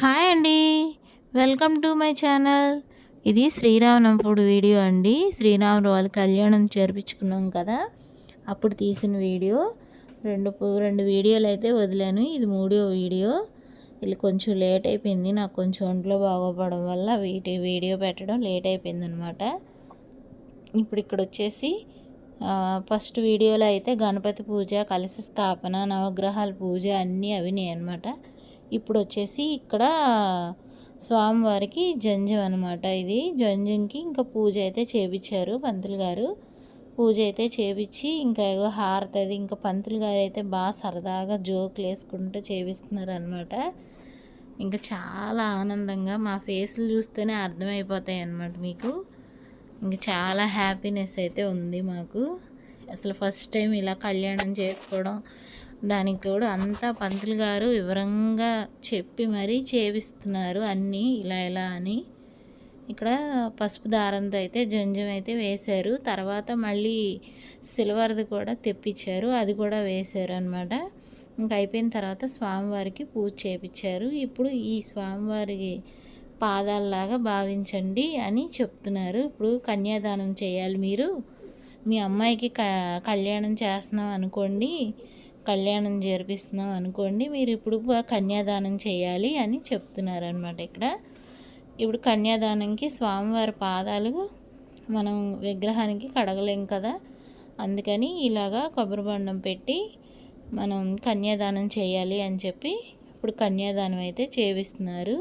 Hi అండి. Welcome to my channel. ఇది శ్రీరామనప్పుడు వీడియో అండి. శ్రీరాములు వాళ్ళ కళ్యాణం చేర్పించుకున్నాం కదా. అప్పుడు తీసిన వీడియో. రెండు రెండు వీడియోలు అయితే వదిలాను. ఇది మూడో వీడియో. ఇది కొంచెం లేట్ అయిపోయింది. నాకు కొంచెం ఒంట్లో బాగోపడడం వల్ల వీటి వీడియో పెట్టడం లేట్ అయిపోయింది అనమాట ఇప్పుడు ఇక్కడ వచ్చేసి ఫస్ట్ వీడియోలో అయితే గణపతి పూజ కలశ స్థాపన నవగ్రహాల పూజ అన్నీ అవినాయి అనమాట ఇప్పుడు వచ్చేసి ఇక్కడ స్వామివారికి జంజం అనమాట ఇది. జంజంకి ఇంకా పూజ అయితే చేపించారు పంతులు గారు. పూజ అయితే చేపించి ఇంకా ఏదో హారతి అది ఇంకా పంతులు గారు అయితే బాగా సరదాగా జోకులు వేసుకుంటూ చేపిస్తున్నారు అనమాట ఇంకా చాలా ఆనందంగా మా ఫేస్లు చూస్తేనే అర్థమైపోతాయి అనమాట మీకు. ఇంకా చాలా హ్యాపీనెస్ అయితే ఉంది మాకు. అసలు ఫస్ట్ టైం ఇలా కళ్యాణం చేసుకోవడం దానికి తోడు అంతా పంతులు గారు వివరంగా చెప్పి మరీ చేపిస్తున్నారు అన్నీ ఇలా ఇలా అని. ఇక్కడ పసుపు దారంతో అయితే జంజం అయితే వేశారు. తర్వాత మళ్ళీ సిల్వర్ది కూడా తెప్పించారు. అది కూడా వేశారు అనమాట ఇంకా అయిపోయిన తర్వాత స్వామివారికి పూజ చేపించారు ఇప్పుడు ఈ స్వామివారి పాదాల్లాగా భావించండి అని చెప్తున్నారు. ఇప్పుడు కన్యాదానం చేయాలి మీరు. మీ అమ్మాయికి క కళ్యాణం చేస్తున్నాం అనుకోండి. కళ్యాణం జరిపిస్తున్నాం అనుకోండి మీరు ఇప్పుడు కన్యాదానం చేయాలి అని చెప్తున్నారు అనమాట ఇక్కడ. ఇప్పుడు కన్యాదానంకి స్వామివారి పాదాలు మనం విగ్రహానికి కడగలేం కదా. అందుకని ఇలాగా కొబ్బరి బండం పెట్టి మనం కన్యాదానం చేయాలి అని చెప్పి ఇప్పుడు కన్యాదానం అయితే చేపిస్తున్నారు.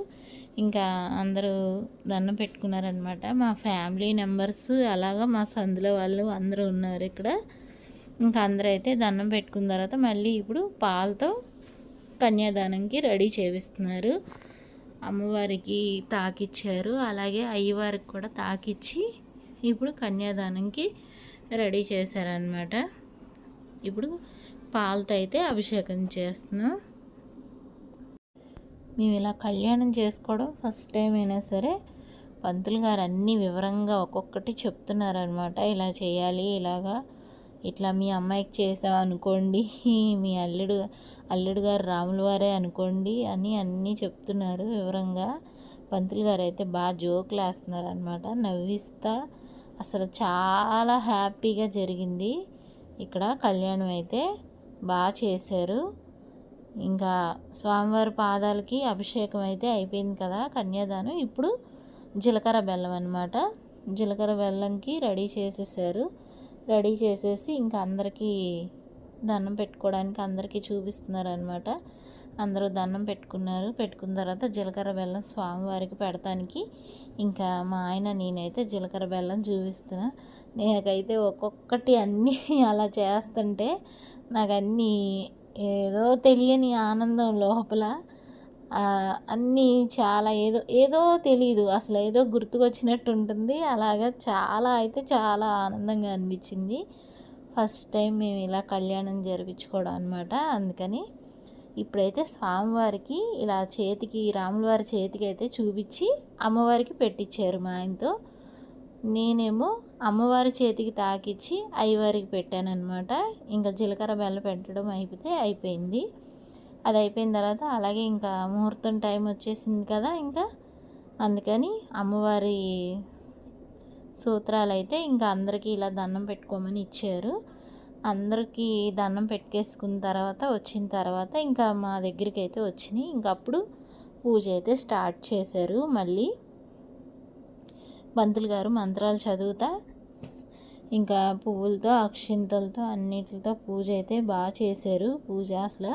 ఇంకా అందరూ దండం పెట్టుకున్నారనమాట మా ఫ్యామిలీ మెంబర్స్ అలాగా మా సందులో వాళ్ళు అందరూ ఉన్నారు ఇక్కడ. ఇంకా అందరూ అయితే దండం పెట్టుకున్న తర్వాత మళ్ళీ ఇప్పుడు పాలతో కన్యాదానంకి రెడీ చేపిస్తున్నారు. అమ్మవారికి తాకిచ్చారు. అలాగే అయ్యవారికి కూడా తాకిచ్చి ఇప్పుడు కన్యాదానంకి రెడీ చేశారనమాట ఇప్పుడు పాలతో అయితే అభిషేకం చేస్తున్నాం. మేము ఇలా కళ్యాణం చేసుకోవడం ఫస్ట్ టైం అయినా సరే పంతులు గారు అన్నీ వివరంగా ఒక్కొక్కటి చెప్తున్నారనమాట ఇలా చేయాలి ఇలాగా ఇట్లా మీ అమ్మాయికి చేసావు అనుకోండి మీ అల్లుడు అల్లుడు గారు రాములు వారే అనుకోండి అని అన్నీ చెప్తున్నారు వివరంగా. పంతులు గారు అయితే బాగా జోకులు వేస్తున్నారు అనమాట నవ్విస్తా అసలు చాలా హ్యాపీగా జరిగింది. ఇక్కడ కళ్యాణం అయితే బాగా చేశారు. ఇంకా స్వామివారి పాదాలకి అభిషేకం అయితే అయిపోయింది కదా కన్యాదానం. ఇప్పుడు జీలకర్ర బెల్లం అనమాట జీలకర్ర బెల్లంకి రెడీ చేసేసారు. రెడీ చేసేసి ఇంకా అందరికీ దండం పెట్టుకోవడానికి అందరికీ చూపిస్తున్నారు అనమాట అందరూ దండం పెట్టుకున్నారు. పెట్టుకున్న తర్వాత జీలకర్ర బెల్లం స్వామివారికి పెడతానికి ఇంకా మా ఆయన నేనైతే జీలకర్ర బెల్లం చూపిస్తున్నా. నాకైతే ఒక్కొక్కటి అన్నీ అలా చేస్తుంటే నాకు అన్నీ ఏదో తెలియని ఆనందం లోపల అన్నీ చాలా ఏదో ఏదో తెలియదు అసలు ఏదో గుర్తుకొచ్చినట్టు ఉంటుంది అలాగా చాలా అయితే చాలా ఆనందంగా అనిపించింది. ఫస్ట్ టైం మేము ఇలా కళ్యాణం జరిపించుకోవడం అనమాట అందుకని ఇప్పుడైతే స్వామివారికి ఇలా చేతికి రాములవారి చేతికి అయితే చూపించి అమ్మవారికి పెట్టించారు మా ఆయనతో. నేనేమో అమ్మవారి చేతికి తాకిచ్చి అయ్యవారికి పెట్టాను ఇంకా జీలకర్ర బెల్ల పెట్టడం అయిపోతే అయిపోయింది. అది అయిపోయిన తర్వాత అలాగే ఇంకా ముహూర్తం టైం వచ్చేసింది కదా ఇంకా. అందుకని అమ్మవారి సూత్రాలు అయితే ఇంకా అందరికీ ఇలా దండం పెట్టుకోమని ఇచ్చారు. అందరికీ దండం పెట్టేసుకున్న తర్వాత వచ్చిన తర్వాత ఇంకా మా దగ్గరికి అయితే వచ్చినాయి. ఇంకా అప్పుడు పూజ అయితే స్టార్ట్ చేశారు. మళ్ళీ పంతులు గారు మంత్రాలు చదువుతా ఇంకా పువ్వులతో అక్షింతలతో అన్నిటితో పూజ అయితే బాగా చేశారు. పూజ అసలు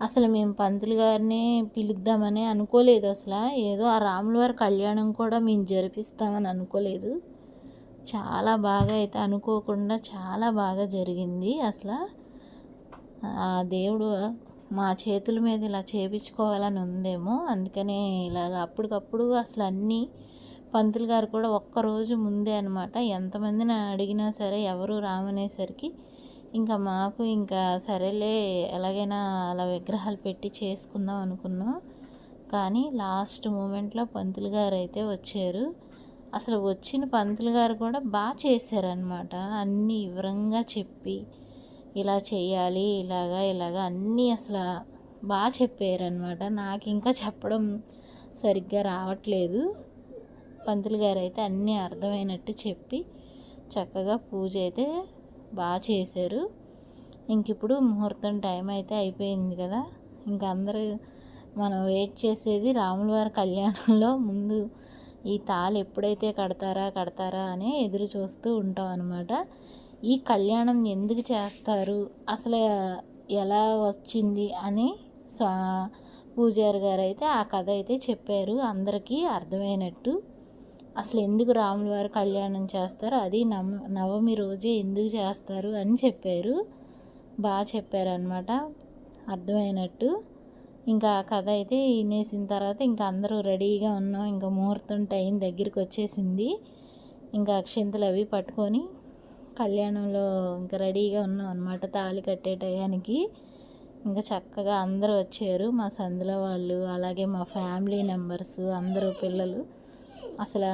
అసలు మేము పంతులు గారిని పిలుద్దామని అనుకోలేదు అసలు. ఏదో ఆ రాములవారి కళ్యాణం కూడా మేము జరిపిస్తామని అనుకోలేదు. చాలా బాగా అయితే అనుకోకుండా చాలా బాగా జరిగింది అసలు. ఆ దేవుడు మా చేతుల మీద ఇలా చేపించుకోవాలని ఉందేమో. అందుకనే ఇలాగ అప్పటికప్పుడు అసలు అన్నీ పంతులు గారు కూడా ఒక్కరోజు ముందే అనమాట ఎంతమందిని అడిగినా సరే ఎవరు రామనేసరికి ఇంకా మాకు ఇంకా సరేలే ఎలాగైనా అలా విగ్రహాలు పెట్టి చేసుకుందాం అనుకున్నాం. కానీ లాస్ట్ మూమెంట్లో పంతులు గారు అయితే వచ్చారు. అసలు వచ్చిన పంతులు గారు కూడా బాగా చేశారనమాట అన్నీ వివరంగా చెప్పి ఇలా చేయాలి ఇలాగా ఇలాగా అన్నీ అసలు బాగా చెప్పారనమాట నాకు ఇంకా చెప్పడం సరిగ్గా రావట్లేదు. పంతులు గారు అయితే అన్నీ అర్థమైనట్టు చెప్పి చక్కగా పూజ అయితే బాగా చేశారు. ఇంక ఇప్పుడు ముహూర్తం టైం అయితే అయిపోయింది కదా. ఇంక అందరూ మనం వెయిట్ చేసేది రాముల వారి కళ్యాణంలో. ముందు ఈ తాళి ఎప్పుడైతే కడతారా కడతారా అని ఎదురు చూస్తూ ఉంటాం అనమాట ఈ కళ్యాణం ఎందుకు చేస్తారు? అసలు ఎలా వచ్చింది అని స్వా పూజారి గారు అయితే ఆ కథ అయితే చెప్పారు. అందరికీ అర్థమైనట్టు. అసలు ఎందుకు రాముల వారు కళ్యాణం చేస్తారు? అది నవ నవమి రోజే ఎందుకు చేస్తారు అని చెప్పారు. బాగా చెప్పారనమాట అర్థమైనట్టు. ఇంకా ఆ కథ అయితే వినేసిన తర్వాత ఇంకా అందరూ రెడీగా ఉన్నాం. ఇంకా ముహూర్తం టైం దగ్గరికి వచ్చేసింది. ఇంకా అక్షింతలు అవి పట్టుకొని కళ్యాణంలో ఇంకా రెడీగా ఉన్నాం అనమాట తాళి కట్టే టయానికి. ఇంకా చక్కగా అందరూ వచ్చారు. మా సందులో వాళ్ళు అలాగే మా ఫ్యామిలీ మెంబర్స్ అందరూ పిల్లలు. అసలు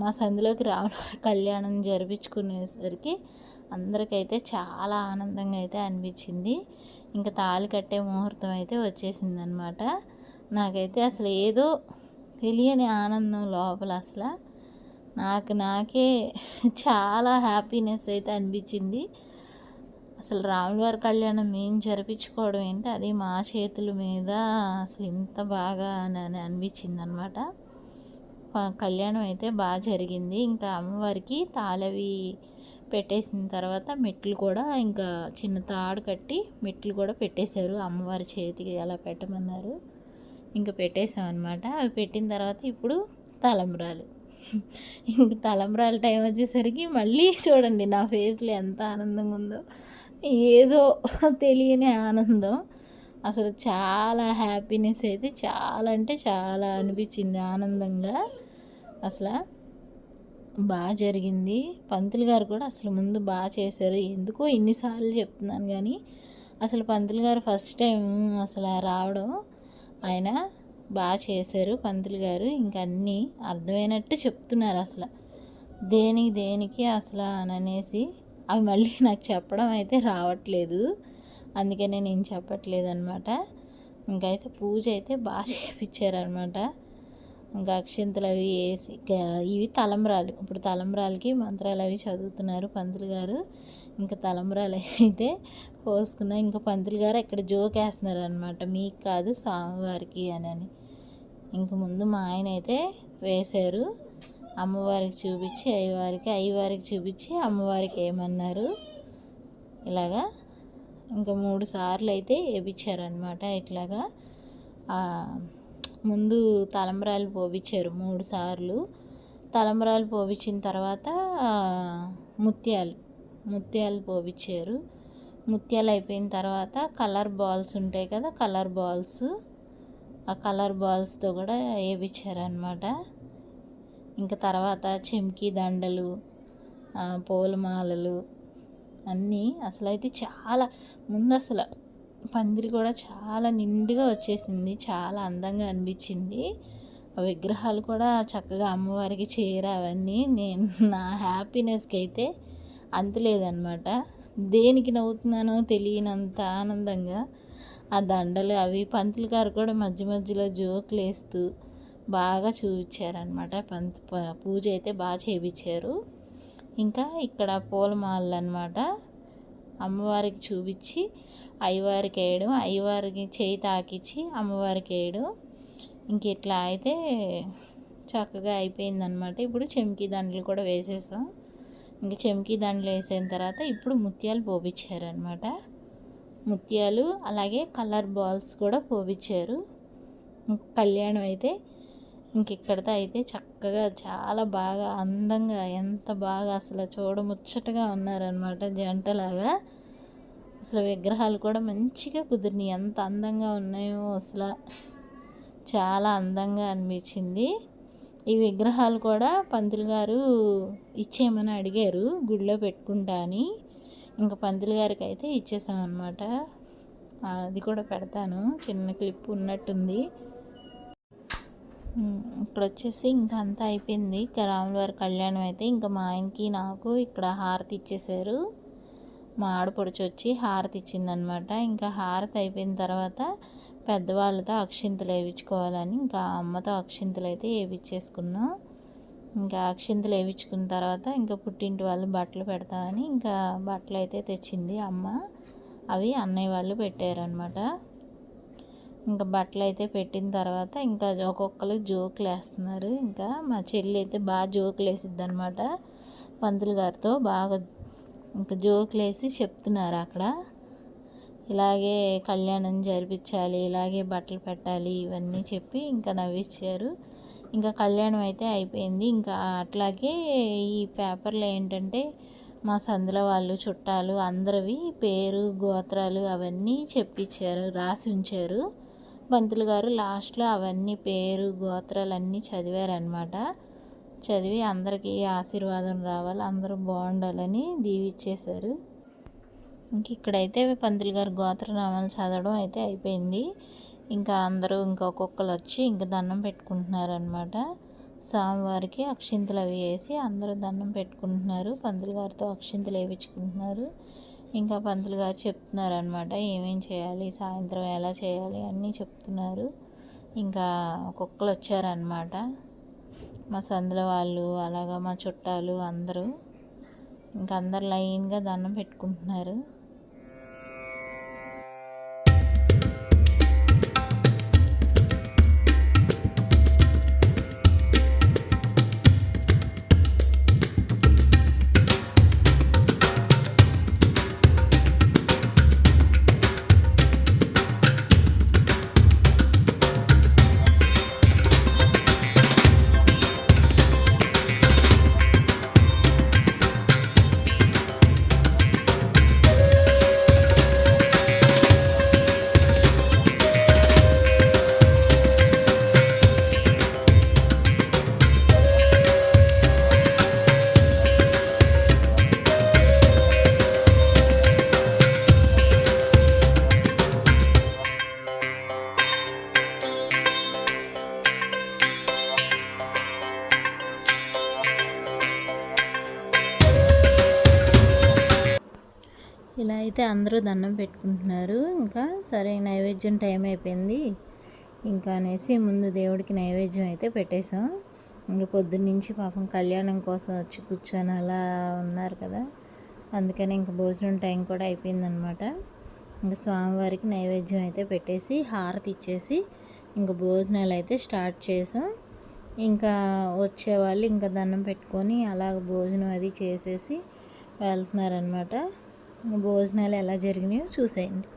మా సందులోకి రాములవారి కళ్యాణం జరిపించుకునేసరికి అందరికైతే చాలా ఆనందంగా అయితే అనిపించింది. ఇంకా తాళి కట్టే ముహూర్తం అయితే వచ్చేసింది అనమాట నాకైతే అసలు ఏదో తెలియని ఆనందం లోపల అసలు. నాకు నాకే చాలా హ్యాపీనెస్ అయితే అనిపించింది. అసలు రాములవారి కళ్యాణం మేము జరిపించుకోవడం ఏంటి అది మా చేతుల మీద అసలు ఇంత బాగా అని అనిపించింది అనమాట కళ్యాణం అయితే బాగా జరిగింది. ఇంకా అమ్మవారికి తాళవి పెట్టేసిన తర్వాత మెట్లు కూడా ఇంకా చిన్న తాడు కట్టి మెట్లు కూడా పెట్టేశారు. అమ్మవారి చేతికి ఎలా పెట్టమన్నారు. ఇంకా పెట్టేసాం అనమాట అవి పెట్టిన తర్వాత ఇప్పుడు తలంబ్రాలు. ఇంక తలంబ్రాల టైం వచ్చేసరికి మళ్ళీ చూడండి నా ఫేస్లో ఎంత ఆనందంగా ఉందో. ఏదో తెలియని ఆనందం. అసలు చాలా హ్యాపీనెస్ అయితే చాలా అంటే చాలా అనిపించింది ఆనందంగా. అసలు బాగా జరిగింది. పంతులు గారు కూడా అసలు ముందు బాగా చేశారు. ఎందుకో ఇన్నిసార్లు చెప్తున్నాను కానీ అసలు పంతులు గారు ఫస్ట్ టైం అసలు రావడం ఆయన బాగా చేశారు పంతులు గారు. ఇంకా అన్నీ అర్థమైనట్టు చెప్తున్నారు అసలు. దేనికి దేనికి అసలు అని అనేసి అవి మళ్ళీ నాకు చెప్పడం అయితే రావట్లేదు. అందుకే నేను ఏం చెప్పట్లేదు అనమాట ఇంకైతే పూజ అయితే బాగా చేయించారనమాట ఇంకా అక్షింతలు అవి వేసి ఇవి తలంబ్రాలు. ఇప్పుడు తలంబ్రాలకి మంత్రాలు అవి చదువుతున్నారు పంతులు గారు. ఇంకా తలంబ్రాలు అయితే పోసుకున్నా ఇంకా పంతులు గారు ఇక్కడ జోకేస్తున్నారు అనమాట మీకు కాదు స్వామివారికి అని అని. ఇంక ముందు మా ఆయన అయితే వేశారు. అమ్మవారికి చూపించి అయ్యవారికి అయ్యవారికి చూపించి అమ్మవారికి ఏమన్నారు? ఇలాగా ఇంకా మూడు సార్లు అయితే వేయించారనమాట ఇట్లాగా. ముందు తలంబరాలు పోపించారు మూడు సార్లు. తలంబరాలు పోపించిన తర్వాత ముత్యాలు ముత్యాలు పోపించారు ముత్యాలు అయిపోయిన తర్వాత కలర్ బాల్స్ ఉంటాయి కదా కలర్ బాల్స్. ఆ కలర్ బాల్స్తో కూడా వేయించారనమాట ఇంకా తర్వాత చెంకి దండలు పూలమాలలు అన్నీ అసలు అయితే చాలా ముందు అసలు పందిరి కూడా చాలా నిండుగా వచ్చేసింది చాలా అందంగా అనిపించింది. ఆ విగ్రహాలు కూడా చక్కగా అమ్మవారికి చీర అవన్నీ నేను నా హ్యాపీనెస్కి అయితే అంతలేదన్నమాట దేనికి నవ్వుతున్నానో తెలియనంత ఆనందంగా ఆ దండలు అవి పంతులు గారు కూడా మధ్య మధ్యలో జోకులు వేస్తూ బాగా చూపించారనమాట పంత పూజ అయితే బాగా చేయించారు ఇంకా ఇక్కడ పూలమాలలు అనమాట అమ్మవారికి చూపించి అయ్యవారికి వేయడం అయ్యవారికి చేయి తాకిచ్చి అమ్మవారికి వేయడం ఇంకెట్లా అయితే చక్కగా అయిపోయిందనమాట ఇప్పుడు చెమ్కి దండలు కూడా వేసేసాం. ఇంక చెమ్కి దండలు వేసిన తర్వాత ఇప్పుడు ముత్యాలు పోపించారనమాట ముత్యాలు అలాగే కలర్ బాల్స్ కూడా పోపించారు కళ్యాణం అయితే ఇంక ఇక్కడితో అయితే చక్కగా చాలా బాగా అందంగా ఎంత బాగా అసలు చూడముచ్చటగా ఉన్నారనమాట జంటలాగా. అసలు విగ్రహాలు కూడా మంచిగా కుదిరినాయి. ఎంత అందంగా ఉన్నాయో అసలు చాలా అందంగా అనిపించింది. ఈ విగ్రహాలు కూడా పంతులు గారు ఇచ్చేయమని అడిగారు గుడిలో పెట్టుకుంటా అని. ఇంకా పంతులు గారికి అయితే ఇచ్చేసామన్నమాట. అది కూడా పెడతాను. చిన్న క్లిప్ ఉన్నట్టుంది. ఇక్కడ వచ్చేసి ఇంకా అంతా అయిపోయింది. ఇక రాములవారి కళ్యాణం అయితే ఇంకా మా ఆయనకి నాకు ఇక్కడ హారతి ఇచ్చేసారు. మా ఆడపడుచు వచ్చి హారతి ఇచ్చిందనమాట. ఇంకా హారతి అయిపోయిన తర్వాత పెద్దవాళ్ళతో అక్షింతలు వేయించుకోవాలని ఇంకా అమ్మతో అక్షింతలు అయితే వేయించేసుకున్నాం. ఇంకా అక్షింతలు వేయించుకున్న తర్వాత ఇంకా పుట్టింటి వాళ్ళు బట్టలు పెడతామని ఇంకా బట్టలు అయితే తెచ్చింది అమ్మ. అవి అన్నయ్య వాళ్ళు పెట్టారనమాట. ఇంకా బట్టలు అయితే పెట్టిన తర్వాత ఇంకా ఒక్కొక్కరు జోకులు వేస్తున్నారు. ఇంకా మా చెల్లి అయితే బాగా జోకులు వేసిద్ది అనమాట పంతులు గారితో బాగా ఇంకా జోకులు వేసి చెప్తున్నారు అక్కడ. ఇలాగే కళ్యాణం జరిపించాలి ఇలాగే బట్టలు పెట్టాలి ఇవన్నీ చెప్పి ఇంకా నవ్వించారు ఇంకా కళ్యాణం అయితే అయిపోయింది. ఇంకా అట్లాగే ఈ పేపర్లో ఏంటంటే మా సందుల వాళ్ళు చుట్టాలు అందరివి పేరు గోత్రాలు అవన్నీ చెప్పించారు రాసి ఉంచారు. పంతులు గారు లాస్ట్లో అవన్నీ పేరు గోత్రాలు అన్నీ చదివారనమాట చదివి అందరికీ ఆశీర్వాదం రావాలి అందరూ బాగుండాలని దీవిచ్చేశారు. ఇంక ఇక్కడైతే పంతులు గారు గోత్రనామాలు చదవడం అయితే అయిపోయింది. ఇంకా అందరూ ఇంకా ఒక్కొక్కరు వచ్చి ఇంకా దండం పెట్టుకుంటున్నారు అనమాట స్వామివారికి అక్షింతలు అవి వేసి అందరూ దండం పెట్టుకుంటున్నారు. పంతులు గారితో అక్షింతలు వేయించుకుంటున్నారు. ఇంకా పంతులు గారు చెప్తున్నారు అనమాట ఏమేం చేయాలి సాయంత్రం ఎలా చేయాలి అన్నీ చెప్తున్నారు. ఇంకా ఒక్కొక్కరు వచ్చారనమాట మా సందుల వాళ్ళు అలాగా మా చుట్టాలు అందరూ. ఇంకా అందరు లైన్గా దండం పెట్టుకుంటున్నారు. ఇలా అయితే అందరూ దండం పెట్టుకుంటున్నారు. ఇంకా సరే నైవేద్యం టైం అయిపోయింది. ఇంకా అనేసి ముందు దేవుడికి నైవేద్యం అయితే పెట్టేశాం. ఇంక పొద్దున్నుంచి పాపం కళ్యాణం కోసం వచ్చి కూర్చొని అలా ఉన్నారు కదా. అందుకని ఇంక భోజనం టైం కూడా అయిపోయిందనమాట. ఇంకా స్వామివారికి నైవేద్యం అయితే పెట్టేసి హారతి ఇచ్చేసి ఇంకా భోజనాలు అయితే స్టార్ట్ చేసాం ఇంకా వచ్చేవాళ్ళు ఇంకా దండం పెట్టుకొని అలాగ భోజనం అది చేసేసి వెళ్తున్నారనమాట. భోజనాలు ఎలా జరిగినాయో చూసేయండి.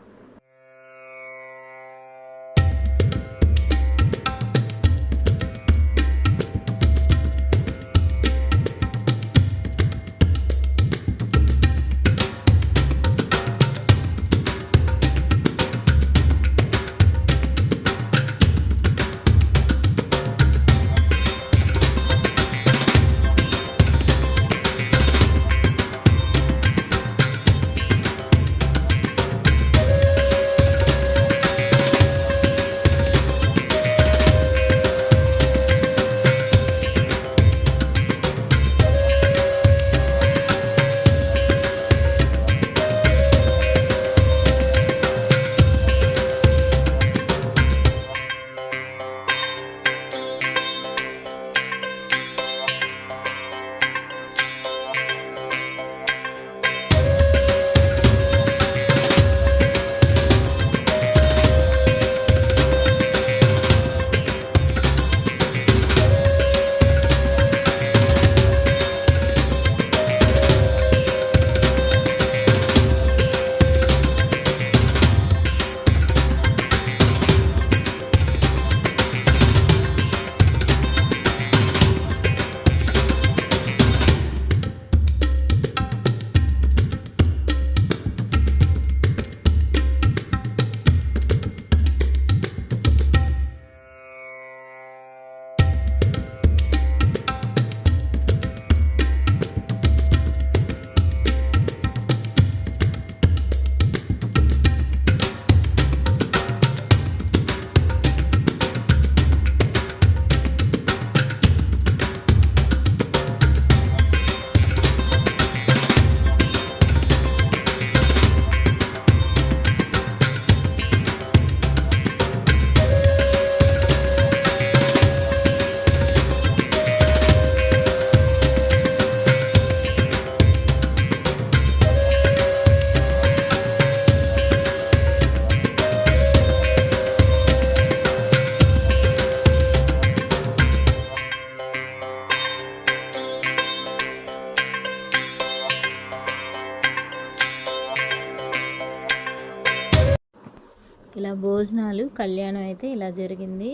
భోజనాలు కళ్యాణం అయితే ఇలా జరిగింది.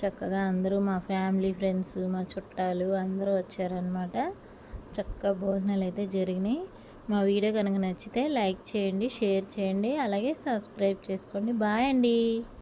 చక్కగా అందరూ మా ఫ్యామిలీ ఫ్రెండ్స్ మా చుట్టాలు అందరూ వచ్చారనమాట చక్కగా భోజనాలు అయితే జరిగినాయి. మా వీడియో కనుక నచ్చితే లైక్ చేయండి షేర్ చేయండి అలాగే సబ్స్క్రైబ్ చేసుకోండి. బాయ్ అండి.